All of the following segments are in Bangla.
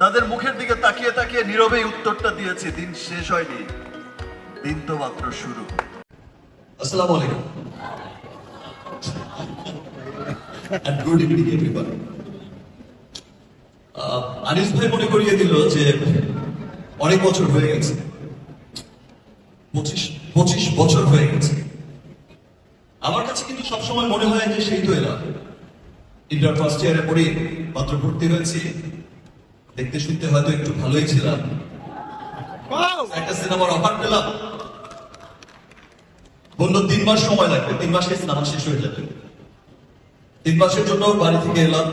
তাদের মুখের দিকে তাকিয়ে তাকিয়ে নীরবেই উত্তরটা দিয়েছি দিন শেষ হয়নি দিন তো মাত্র শুরু। আসসালামু আলাইকুম। Good evening everybody. আহ, আনিস ভাই মনে করিয়ে দিল যে অনেক বছর হয়ে গেছে। পঁচিশ পঁচিশ বছর হয়ে গেছে। আমার কাছে কিন্তু সবসময় মনে হয় যে সেই তো এলাম ইন্টার ফার্স্ট ইয়ারে পড়ি মাত্র ভর্তি হয়েছি। দেখতে শুনতে হয়তো একটু ভালোই ছিলাম। একটা সিনেমার অফার পেলাম। বলল তিন মাস সময় লাগবে। তিন মাসে সিনেমা শেষ হয়ে যাবে। তিন মাসের জন্য বাড়ি থেকে এলাম।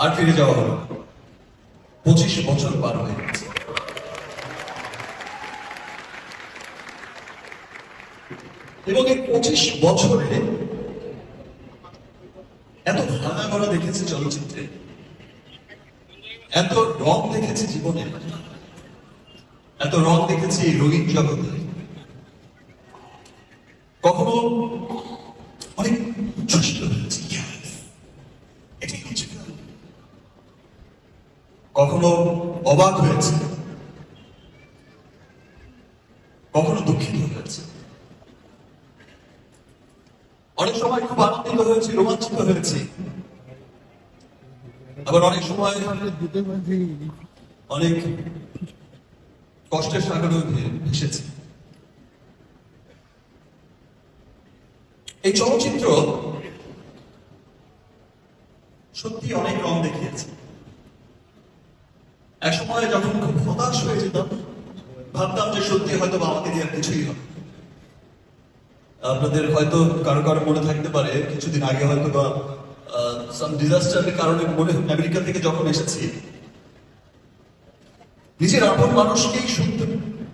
আর ফিরে যাওয়া হলো পঁচিশ বছর পার হয়ে গেছে। এবং এই পঁচিশ বছরে এত ভাঙা করা দেখেছি চলচ্চিত্রে। এত রং দেখেছি জীবনে। এত রং দেখেছি রঙিন জগতে। কখনো অনেক উচ্ছ্বসিত হয়েছে। কখনো অবাক হয়েছে। কখনো দুঃখিত হয়েছে। অনেক সময় খুব আনন্দিত হয়েছে, রোমাঞ্চিত হয়েছে। আবার অনেক সময় অনেক কষ্টের সাগরে ভেসেছে এই চলচ্চিত্র সত্যি অনেক রং দেখিয়েছে। এক সময় যখন খুব হতাশ হয়ে যেতাম, ভাবতাম যে সত্যি হয়তো আমাকে দিয়ে আর কিছুই হবে। আপনাদের হয়তো কারও কারও মনে থাকতে পারে, কিছুদিন আগে হয়তো বা সাম ডিজাস্টারের কারণে মনে আমেরিকা থেকে যখন এসেছি, নিজের আপন মানুষকেই শুনতে,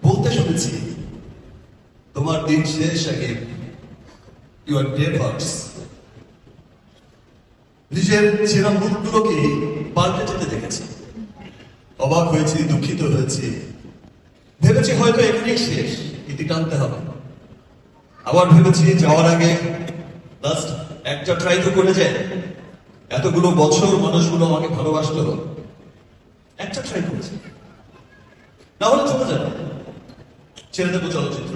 বলতে শুনেছি, তোমার দিন শেষ, আগে ইউ আর ডেভার্স নিজের চেনা মুখগুলোকে পাল্টে যেতে দেখেছি। অবাক হয়েছি, দুঃখিত হয়েছি। ভেবেছি হয়তো এখানেই শেষ ইতি টানতে হবে। আবার ভেবেছি যাওয়ার আগে লাস্ট একটা ট্রাই তো করে যায় এতগুলো বছর মানুষগুলো আমাকে ভালোবাসলো। একটা ট্রাই করেছি। না হলে চলে যাবে। ছেড়ে দেবো চলচ্চিত্র।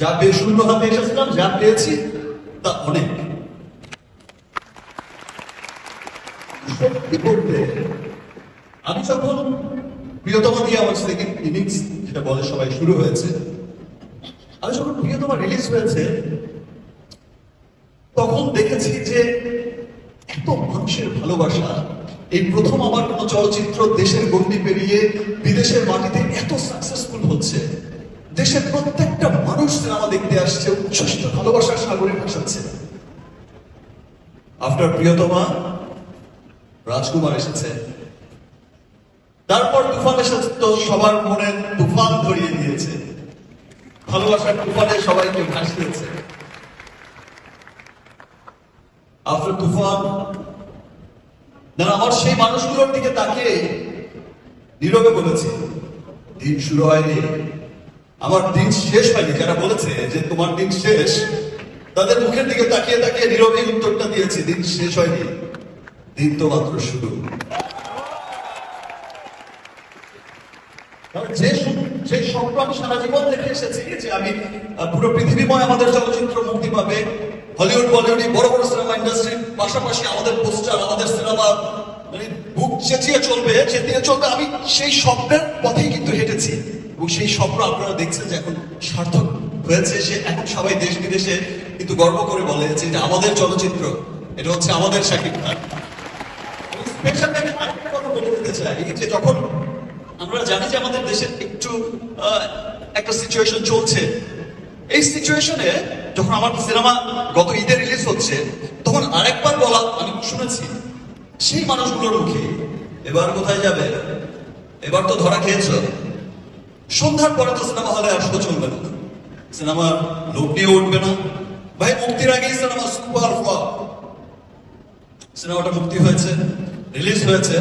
যা পেয়ে শূন্য হাতে এসেছিলাম, যা পেয়েছি, তা অনেক। আমি যখন প্রিয়তমা দিয়ে আমার সেকেন্ড ইনিংস যেটা বলে সবাই শুরু হয়েছে, আমি যখন প্রিয়তমা রিলিজ হয়েছে, তখন দেখেছি যে এত মানুষের ভালোবাসা। এই প্রথম আমার কোন চলচ্চিত্র দেশের গন্ডি পেরিয়ে বিদেশের মাটিতে এত সাকসেসফুল হচ্ছে। দেশের প্রত্যেকটা মানুষ সিনেমা দেখতে আসছে, উচ্ছ্বসিত ভালোবাসার সাগরে ভাসাচ্ছে। আফটার প্রিয়তমা, রাজকুমার এসেছে। তারপর তুফান এসেছে তো সবার মনে তুফান ধরিয়ে দিয়েছে। ভালোবাসার তুফানে সবাইকে ভাসিয়েছে। আফটার তুফান না আমার সেই মানুষগুলোর দিকে তাকিয়ে নীরবে বলেছি, দিন শুরু হয়নি, আমার দিন শেষ হয়নি। যারা বলেছে যে, তোমার দিন শেষ। তাদের মুখের দিকে তাকিয়ে তাকিয়ে নীরবে উত্তরটা দিন শেষ হয়নি, দিন তো মাত্র শুরু। যে যে আমি সারা জীবন দেখে এসেছি যে, আমি পুরো পৃথিবীময় আমাদের চলচ্চিত্র মুক্তি পাবে। হলিউড, বলিউড বড় বড় পাশাপাশি আমাদের পোস্টার, আমাদের সিনেমা মানে বুক চেঁচিয়ে চলবে চেতিয়ে চলবে। আমি সেই স্বপ্নের পথেই কিন্তু হেঁটেছি। এবং সেই স্বপ্ন আপনারা দেখছেন যে এখন সার্থক হয়েছে সে। এখন সবাই দেশ বিদেশে কিন্তু গর্ব করে বলে যে এটা আমাদের চলচ্চিত্র। এটা হচ্ছে আমাদের শাকিব খান। যে যখন আমরা জানি যে আমাদের দেশের একটু একটা সিচুয়েশন চলছে, এই সিচুয়েশনে যখন আমার সিনেমা গত ঈদে রিলিজ হচ্ছে তখন আরেকবার বলা আমি শুনেছি সেই মানুষগুলোর মুখে এবার কোথায় যাবে? এবার তো ধরা খেয়েছ। সন্ধ্যার পরে তো সিনেমা হলে আসতে চলবে না। সিনেমার লোক নিয়ে উঠবে না। ভাই মুক্তির আগেই সিনেমা সুপার ফ্লপ সিনেমাটা মুক্তি হয়েছে রিলিজ হয়েছে।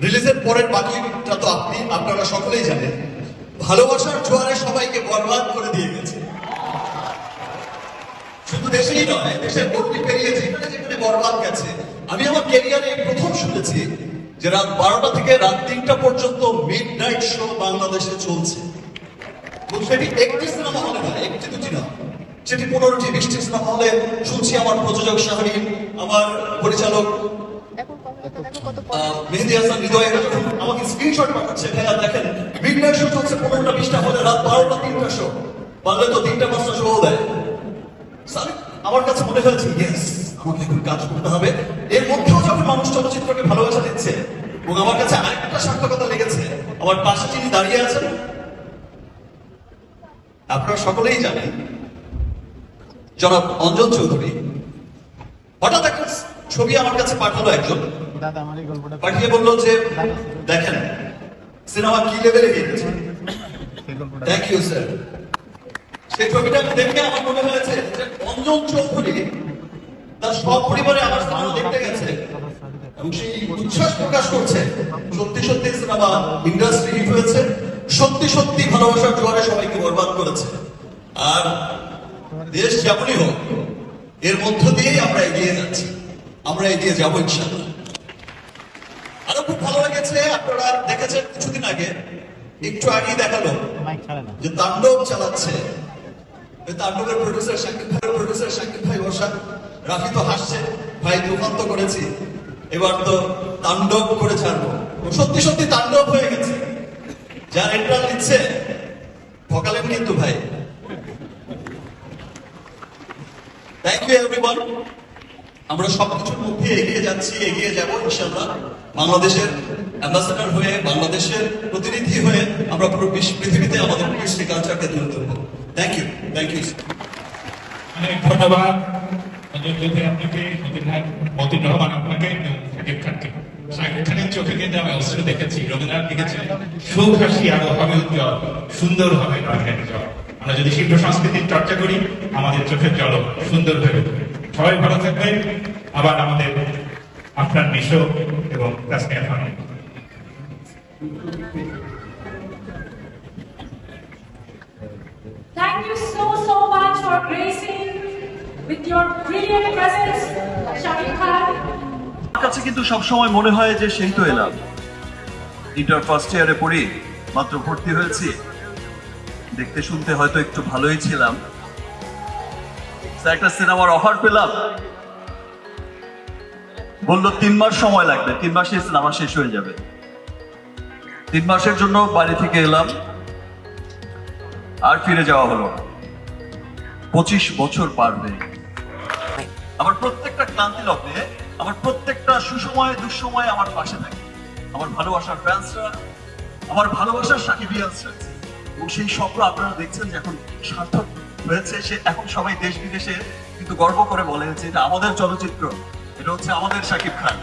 রিলিজের পরের বাকিটা তো আপনি আপনারা সকলেই জানেন। ভালোবাসার জোয়ারে সবাইকে বরবাদ করে দিয়ে গেছে। শুধু দেশেই নয়, দেশের গতি পেরিয়ে যেখানে যেখানে বরবাদ গেছে। আমি আমার ক্যারিয়ারে প্রথম শুনেছি যে রাত বারোটা থেকে রাত তিনটা পর্যন্ত মিড নাইট শো বাংলাদেশে চলছে। সেটি একটি সিনেমা হলে নয়, একটি দুটি না সেটি পনেরোটি, বিশটি সিনেমা হলে শুনছি আমার প্রযোজক শাহরিন, আমার পরিচালক মেহেদি হাসান হৃদয় যখন আমাকে স্ক্রিনশট পাঠাচ্ছে দেখেন মিড নাইট শো চলছে পনেরোটা বিশটা হলে রাত বারোটা তিনটা শো পারলে তো তিনটা পাঁচটা শো দেয় আমার কাছে মনে হয়েছে ইয়েস আমাকে এখন কাজ করতে হবে এর মধ্যেও যখন মানুষ চলচ্চিত্রকে ভালোবাসা দিচ্ছে এবং আমার কাছে আরেকটা সার্থকতা লেগেছে আমার পাশে যিনি দাঁড়িয়ে আছেন আপনারা সকলেই জানেন জনাব অঞ্জন চৌধুরী হঠাৎ একটা ছবি আমার কাছে পাঠালো একজন পাঠিয়ে বলল যে দেখেন সিনেমা কি লেভেলে গিয়েছে? থ্যাংক ইউ স্যার সেই ছবিটা দেখে আমার মনে হয়েছে যে অঞ্জন চৌধুরী তার সব পরিবারে আমার সিনেমা দেখতে গেছে এবং সেই উচ্ছ্বাস প্রকাশ করছে। সত্যি সত্যি সিনেমা ইন্ডাস্ট্রি হিট হয়েছে। সত্যি সত্যি ভালোবাসার জোয়ারে সবাইকে বরবাদ করেছে। আর দেশ যেমনই হোক এর মধ্য দিয়েই আমরা এগিয়ে যাচ্ছি। আমরা এগিয়ে যাব ইনশাল্লাহ আরও খুব ভালো লেগেছে আপনারা দেখেছেন কিছুদিন আগে? একটু আগেই দেখাল। যে তাণ্ডব চালাচ্ছে। তাণ্ডবের প্রডিউসার শাকিব ভাইয়ের প্রডিউসার শাকিব ভাই বসা রাফি তো হাসছে। ভাই তুফান করেছি। এবার তো তাণ্ডব করে ছাড়বো। ও সত্যি সত্যি তাণ্ডব হয়ে গেছে। যার এন্ট্রাল দিচ্ছে ঠকালেন কিন্তু ভাই। থ্যাংক ইউ এভরিওয়ান আমরা সবকিছুর মধ্যে এগিয়ে যাচ্ছি এগিয়ে যাব ইনশাআল্লাহ। বাংলাদেশের অ্যাম্বাসেডর হয়ে বাংলাদেশের প্রতিনিধি হয়ে আমরা পুরো বিশ্ব পৃথিবীতে আমাদের কৃষ্টি কালচারকে তুলে ধরবো। থ্যাংক ইউ থ্যাংক ইউ অনেক ধন্যবাদ। চোখে কিন্তু অস্ত্র দেখেছি। রবীন্দ্রনাথ আমরা যদি চর্চা করি, আমাদের চোখের জল সুন্দর সবাই আবার আমাদের আপনার মিশো এবং Thank you so, so much for gracing with your brilliant presence, Shakib Khan. কাছে কিন্তু সবসময় মনে হয় যে সেই তো এলাম। ইন্টার ফার্স্ট ইয়ারে পড়ি মাত্র ভর্তি হয়েছি। দেখতে শুনতে হয়তো একটু ভালোই ছিলাম। একটা সিনেমার অফার পেলাম। বলল তিন মাস সময় লাগবে তিন মাসে সিনেমা শেষ হয়ে যাবে। তিন মাসের জন্য বাড়ি থেকে এলাম। আর ফিরে যাওয়া হলো পঁচিশ বছর পার হয়ে আমার প্রত্যেকটা ক্লান্তি লগ্নে, আমার প্রত্যেকটা সুসময়ে, দুঃসময়ে আমার পাশে থাকে। আমার ভালোবাসার ফ্যান্সরা আমার ভালোবাসার সাকিবিয়ান্সরা। এবং সেই স্বপ্ন আপনারা দেখছেন যে এখন সার্থক হয়েছে। সে এখন সবাই দেশ বিদেশে কিন্তু গর্ব করে বলে যে এটা আমাদের চলচ্চিত্র, এটা হচ্ছে আমাদের সাকিব খান।